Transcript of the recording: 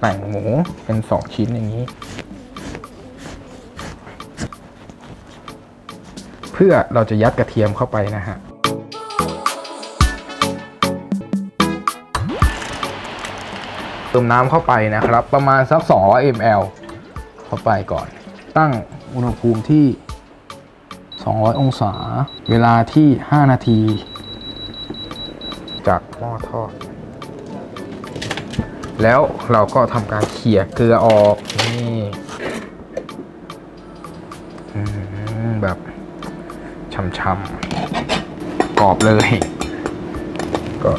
แต่งหมูเป็นสองชิ้นอย่างนี้ เพื่อเราจะยัดกระเทียมเข้าไปนะฮะเติมน้ำเข้าไปนะครับ ประมาณสัก 200 ml เข้าไปก่อน ตั้งอุณหภูมิที่ 200 องศา เวลาที่ 5 นาที จากหม้อทอด แล้วเราก็ทำการเขี่ยเกลือออกนี่แบบช่ำๆกรอบเลย ก็